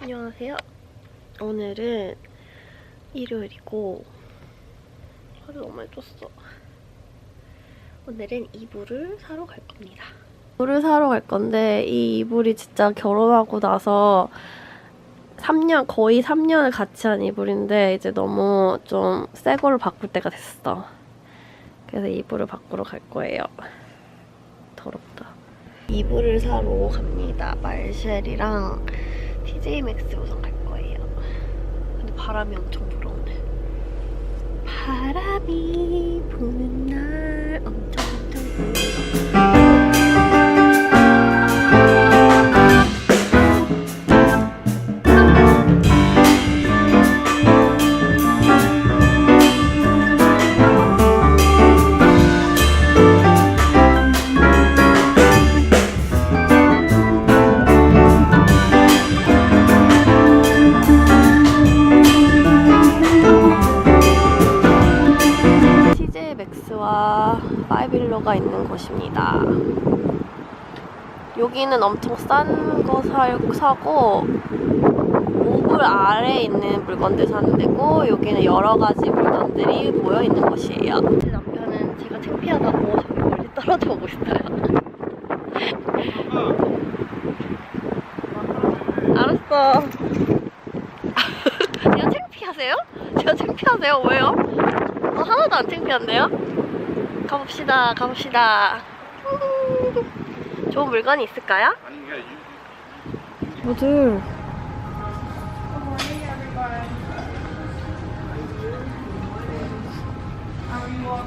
안녕하세요. 오늘은 일요일이고 하루 너무 많이 쪘어. 오늘은 이불을 사러 갈 겁니다. 이불을 사러 갈 건데 이 이불이 진짜 결혼하고 나서 3년 거의 3년을 같이 한 이불인데 이제 너무 좀 새 거를 바꿀 때가 됐어. 그래서 이불을 바꾸러 갈 거예요. 더럽다. 이불을 사러 갑니다. 말쉘이랑 TJ 맥스 우선 갈 거예요. 근데 바람이 엄청 불어 오늘. 바람이 부는 날 파이빌로가 있는 곳입니다. 여기는 엄청 싼 거 사고 5불 아래에 있는 물건들 사는 데고 여기는 여러 가지 물건들이 모여 있는 곳이에요. 제 남편은 제가 창피하다고 저기 멀리 떨어져 오고 있어요. 알았어. 제가 창피하세요? 제가 창피하세요? 왜요? 어, 하나도 안 창피한데요? 가봅시다, 가봅시다. 우. 좋은 물건이 있을까요? 모들.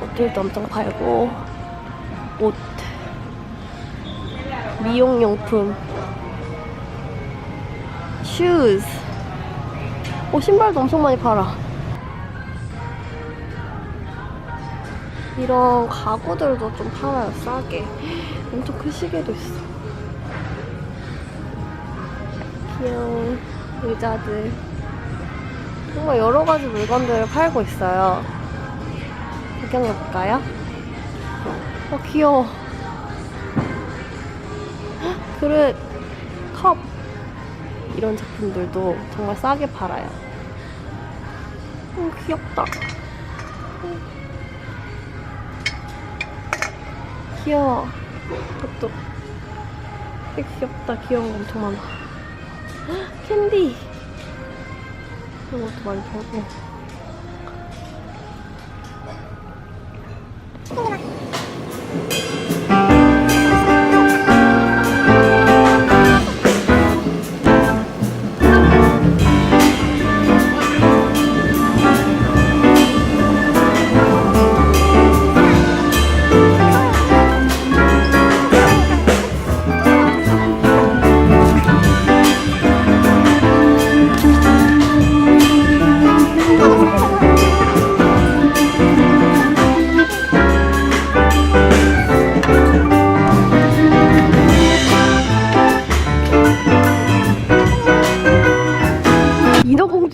옷들도 엄청 팔고, 옷, 미용용품, 슈즈. 오, 신발도 엄청 많이 팔아. 이런 가구들도 좀 팔아요, 싸게. 엄청 큰 시계도 있어. 귀여운 의자들. 정말 여러 가지 물건들을 팔고 있어요. 구경해볼까요? 어, 귀여워. 헉, 그릇, 컵. 이런 제품들도 정말 싸게 팔아요. 음, 귀엽다. 음. 귀여워. 이것도 귀엽다. 귀여운 거 엄청 많아. 헉, 캔디. 이런 것도 많이 팔고.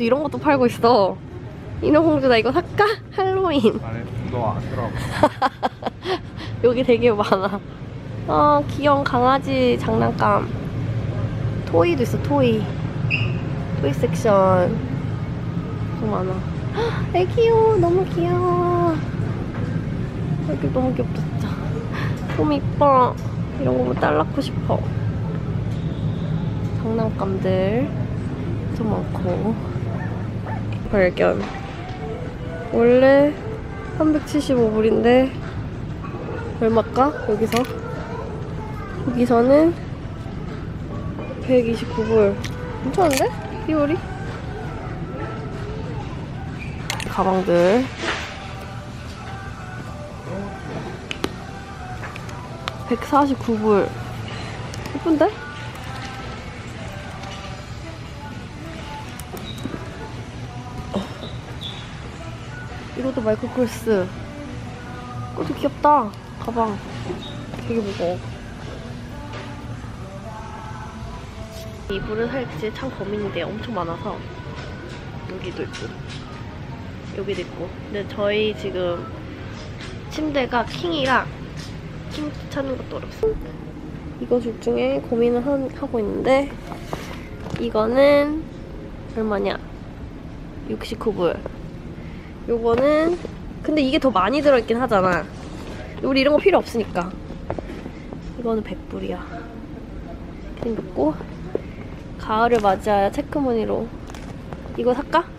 이런 것도 팔고 있어. 인어공주 나 이거 살까? 할로윈. 너안 들어가 여기 되게 많아. 아, 귀여운 강아지 장난감. 토이도 있어, 토이. 토이 섹션. 좀 많아. 헉, 애 귀여워. 너무 귀여워. 여기 너무 귀엽다, 진짜. 너무 이뻐. 이런 거 보면 딸 낳고 싶어. 장난감들 좀 많고. 발견. 원래 375불인데 얼마까? 여기서? 여기서는 129불. 괜찮은데? 비율이? 가방들. (149불) 예쁜데? 이것도 마이클 코스. 이것도 귀엽다. 가방. 되게 무거워. 이불을 살지 참 고민인데 엄청 많아서. 여기도 있고. 여기도 있고. 근데 저희 지금 침대가 킹이라 킹 찾는 것도 어렵어 이거 둘 중에 고민을 한- 하고 있는데 이거는 얼마냐? 69불 요거는 근데 이게 더 많이 들어있긴 하잖아. 우리 이런 거 필요 없으니까. 이거는 100불이야. 이렇게 생겼고 가을을 맞이하여 체크무늬로 이거 살까?